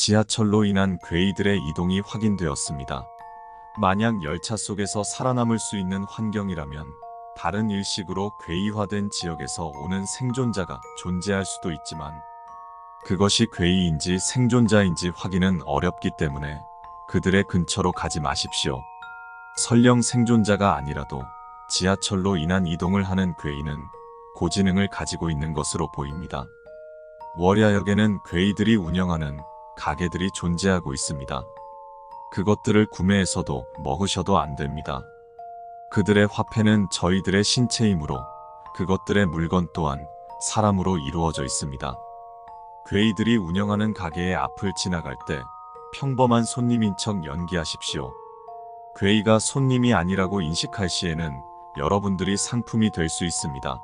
지하철로 인한 괴이들의 이동이 확인되었습니다. 만약 열차 속에서 살아남을 수 있는 환경이라면 다른 일식으로 괴이화된 지역에서 오는 생존자가 존재할 수도 있지만 그것이 괴이인지 생존자인지 확인은 어렵기 때문에 그들의 근처로 가지 마십시오. 설령 생존자가 아니라도 지하철로 인한 이동을 하는 괴이는 고지능을 가지고 있는 것으로 보입니다. 월야역에는 괴이들이 운영하는 가게들이 존재하고 있습니다. 그것들을 구매해서도 먹으셔도 안 됩니다. 그들의 화폐는 저희들의 신체이므로 그것들의 물건 또한 사람으로 이루어져 있습니다. 괴이들이 운영하는 가게의 앞을 지나갈 때 평범한 손님인 척 연기하십시오. 괴이가 손님이 아니라고 인식할 시에는 여러분들이 상품이 될 수 있습니다.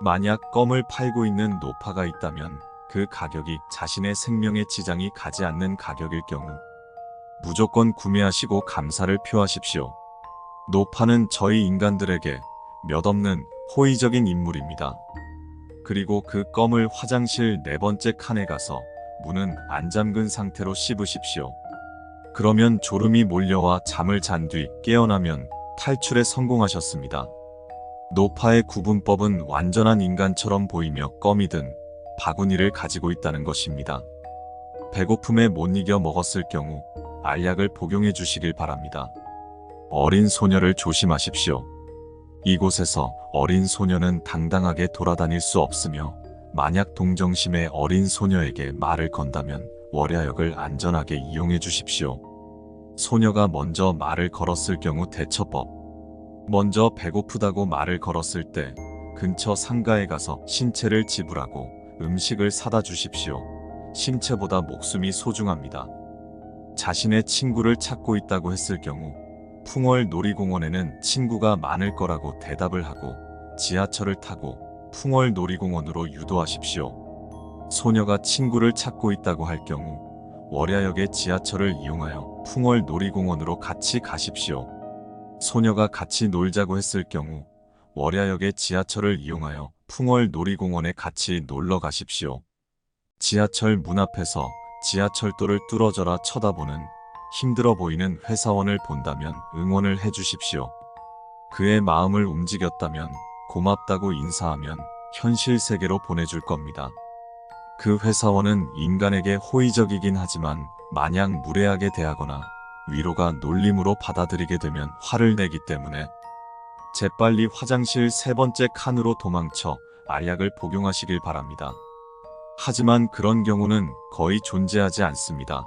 만약 껌을 팔고 있는 노파가 있다면 그 가격이 자신의 생명에 지장이 가지 않는 가격일 경우 무조건 구매하시고 감사를 표하십시오. 노파는 저희 인간들에게 몇 없는 호의적인 인물입니다. 그리고 그 껌을 화장실 네 번째 칸에 가서 문은 안 잠근 상태로 씹으십시오. 그러면 졸음이 몰려와 잠을 잔 뒤 깨어나면 탈출에 성공하셨습니다. 노파의 구분법은 완전한 인간처럼 보이며 껌이든 바구니를 가지고 있다는 것입니다. 배고픔에 못 이겨 먹었을 경우 알약을 복용해 주시길 바랍니다. 어린 소녀를 조심하십시오. 이곳에서 어린 소녀는 당당하게 돌아다닐 수 없으며 만약 동정심의 어린 소녀에게 말을 건다면 월야역을 안전하게 이용해 주십시오. 소녀가 먼저 말을 걸었을 경우 대처법. 먼저 배고프다고 말을 걸었을 때 근처 상가에 가서 신체를 지불하고 음식을 사다 주십시오. 신체보다 목숨이 소중합니다. 자신의 친구를 찾고 있다고 했을 경우 풍월 놀이공원에는 친구가 많을 거라고 대답을 하고 지하철을 타고 풍월 놀이공원으로 유도하십시오. 소녀가 친구를 찾고 있다고 할 경우 월야역의 지하철을 이용하여 풍월 놀이공원으로 같이 가십시오. 소녀가 같이 놀자고 했을 경우 월야역의 지하철을 이용하여 풍월 놀이공원에 같이 놀러 가십시오. 지하철 문 앞에서 지하철도를 뚫어져라 쳐다보는 힘들어 보이는 회사원을 본다면 응원을 해주십시오. 그의 마음을 움직였다면 고맙다고 인사하면 현실 세계로 보내줄 겁니다. 그 회사원은 인간에게 호의적이긴 하지만 마냥 무례하게 대하거나 위로가 놀림으로 받아들이게 되면 화를 내기 때문에 재빨리 화장실 세 번째 칸으로 도망쳐 알약을 복용하시길 바랍니다. 하지만 그런 경우는 거의 존재하지 않습니다.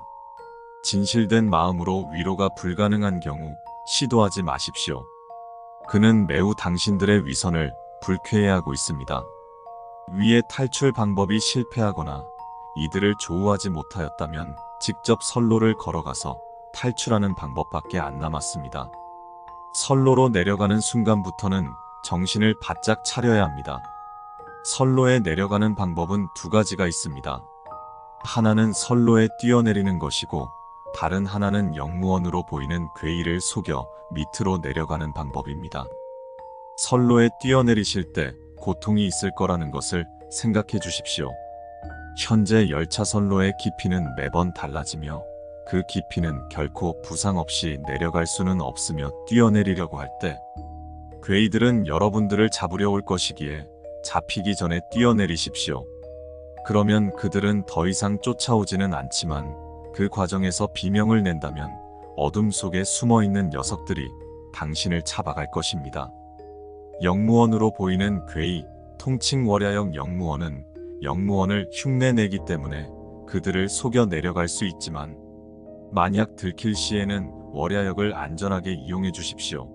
진실된 마음으로 위로가 불가능한 경우 시도하지 마십시오. 그는 매우 당신들의 위선을 불쾌해하고 있습니다. 위의 탈출 방법이 실패하거나 이들을 조우하지 못하였다면 직접 선로를 걸어가서 탈출하는 방법밖에 안 남았습니다. 선로로 내려가는 순간부터는 정신을 바짝 차려야 합니다. 선로에 내려가는 방법은 두 가지가 있습니다. 하나는 선로에 뛰어내리는 것이고 다른 하나는 영무원으로 보이는 괴이를 속여 밑으로 내려가는 방법입니다. 선로에 뛰어내리실 때 고통이 있을 거라는 것을 생각해 주십시오. 현재 열차 선로의 깊이는 매번 달라지며 그 깊이는 결코 부상 없이 내려갈 수는 없으며 뛰어내리려고 할 때 괴이들은 여러분들을 잡으려 올 것이기에 잡히기 전에 뛰어내리십시오. 그러면 그들은 더 이상 쫓아오지는 않지만 그 과정에서 비명을 낸다면 어둠 속에 숨어 있는 녀석들이 당신을 잡아갈 것입니다. 영무원으로 보이는 괴이, 통칭 월야역 영무원은 영무원을 흉내내기 때문에 그들을 속여 내려갈 수 있지만 만약 들킬 시에는 월야역을 안전하게 이용해 주십시오.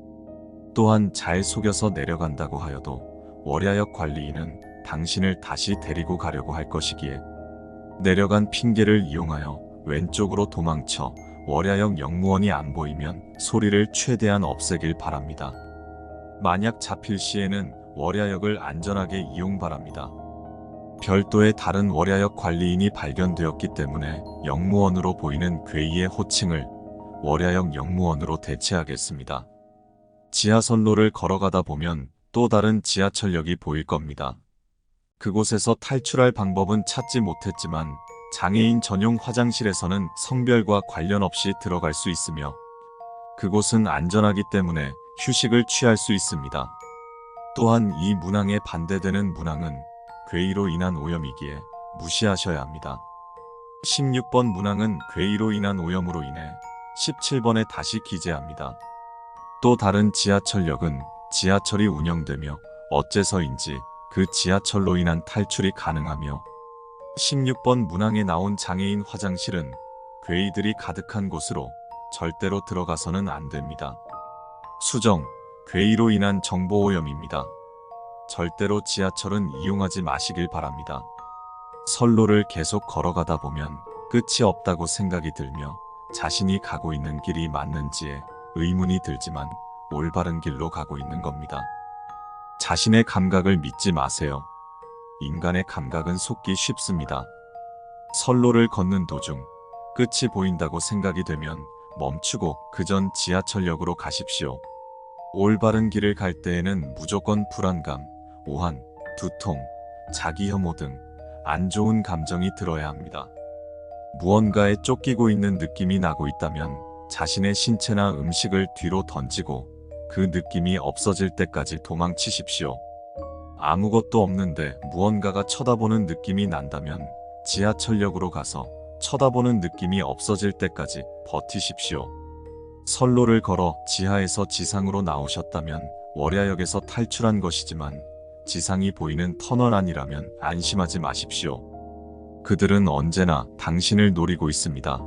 또한 잘 속여서 내려간다고 하여도 월야역 관리인은 당신을 다시 데리고 가려고 할 것이기에 내려간 핑계를 이용하여 왼쪽으로 도망쳐 월야역 영무원이 안 보이면 소리를 최대한 없애길 바랍니다. 만약 잡힐 시에는 월야역을 안전하게 이용 바랍니다. 별도의 다른 월야역 관리인이 발견되었기 때문에 영무원으로 보이는 괴이의 호칭을 월야역 영무원으로 대체하겠습니다. 지하선로를 걸어가다 보면 또 다른 지하철역이 보일 겁니다. 그곳에서 탈출할 방법은 찾지 못했지만 장애인 전용 화장실에서는 성별과 관련 없이 들어갈 수 있으며 그곳은 안전하기 때문에 휴식을 취할 수 있습니다. 또한 이 문항에 반대되는 문항은 괴의로 인한 오염이기에 무시하셔야 합니다. 16번 문항은 괴의로 인한 오염으로 인해 17번에 다시 기재합니다. 또 다른 지하철역은 지하철이 운영되며 어째서인지 그 지하철로 인한 탈출이 가능하며 16번 문항에 나온 장애인 화장실은 괴의들이 가득한 곳으로 절대로 들어가서는 안 됩니다. 수정, 괴의로 인한 정보 오염입니다. 절대로 지하철은 이용하지 마시길 바랍니다. 선로를 계속 걸어가다 보면 끝이 없다고 생각이 들며 자신이 가고 있는 길이 맞는지에 의문이 들지만 올바른 길로 가고 있는 겁니다. 자신의 감각을 믿지 마세요. 인간의 감각은 속기 쉽습니다. 선로를 걷는 도중 끝이 보인다고 생각이 되면 멈추고 그전 지하철역으로 가십시오. 올바른 길을 갈 때에는 무조건 불안감, 오한, 두통, 자기 혐오 등 안 좋은 감정이 들어야 합니다. 무언가에 쫓기고 있는 느낌이 나고 있다면 자신의 신체나 음식을 뒤로 던지고 그 느낌이 없어질 때까지 도망치십시오. 아무것도 없는데 무언가가 쳐다보는 느낌이 난다면 지하철역으로 가서 쳐다보는 느낌이 없어질 때까지 버티십시오. 선로를 걸어 지하에서 지상으로 나오셨다면 월야역에서 탈출한 것이지만 지상이 보이는 터널 안이라면 안심하지 마십시오. 그들은 언제나 당신을 노리고 있습니다.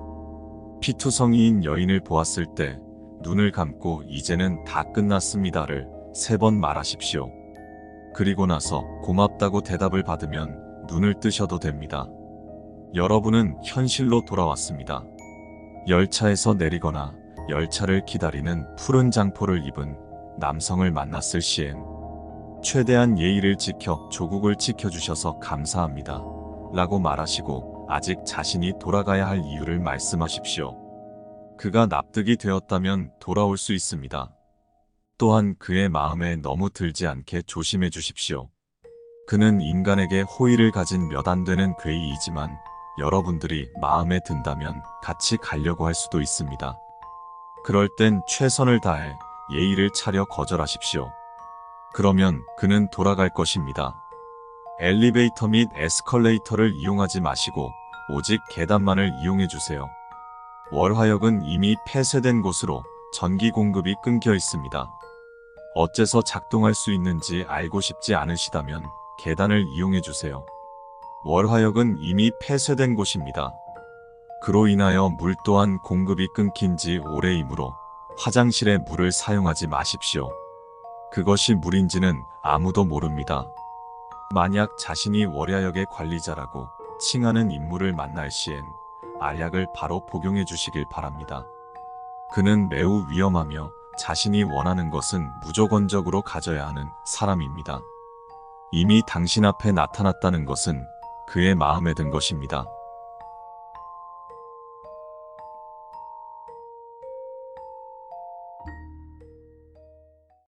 피투성이인 여인을 보았을 때 눈을 감고 이제는 다 끝났습니다를 세 번 말하십시오. 그리고 나서 고맙다고 대답을 받으면 눈을 뜨셔도 됩니다. 여러분은 현실로 돌아왔습니다. 열차에서 내리거나 열차를 기다리는 푸른 장포를 입은 남성을 만났을 시엔 최대한 예의를 지켜 조국을 지켜주셔서 감사합니다. 라고 말하시고 아직 자신이 돌아가야 할 이유를 말씀하십시오. 그가 납득이 되었다면 돌아올 수 있습니다. 또한 그의 마음에 너무 들지 않게 조심해 주십시오. 그는 인간에게 호의를 가진 몇 안 되는 괴이이지만 여러분들이 마음에 든다면 같이 가려고 할 수도 있습니다. 그럴 땐 최선을 다해 예의를 차려 거절하십시오. 그러면 그는 돌아갈 것입니다. 엘리베이터 및 에스컬레이터를 이용하지 마시고 오직 계단만을 이용해 주세요. 월화역은 이미 폐쇄된 곳으로 전기 공급이 끊겨 있습니다. 어째서 작동할 수 있는지 알고 싶지 않으시다면 계단을 이용해 주세요. 월화역은 이미 폐쇄된 곳입니다. 그로 인하여 물 또한 공급이 끊긴 지 오래이므로 화장실에 물을 사용하지 마십시오. 그것이 물인지는 아무도 모릅니다. 만약 자신이 월야역의 관리자라고 칭하는 인물을 만날 시엔 알약을 바로 복용해 주시길 바랍니다. 그는 매우 위험하며 자신이 원하는 것은 무조건적으로 가져야 하는 사람입니다. 이미 당신 앞에 나타났다는 것은 그의 마음에 든 것입니다.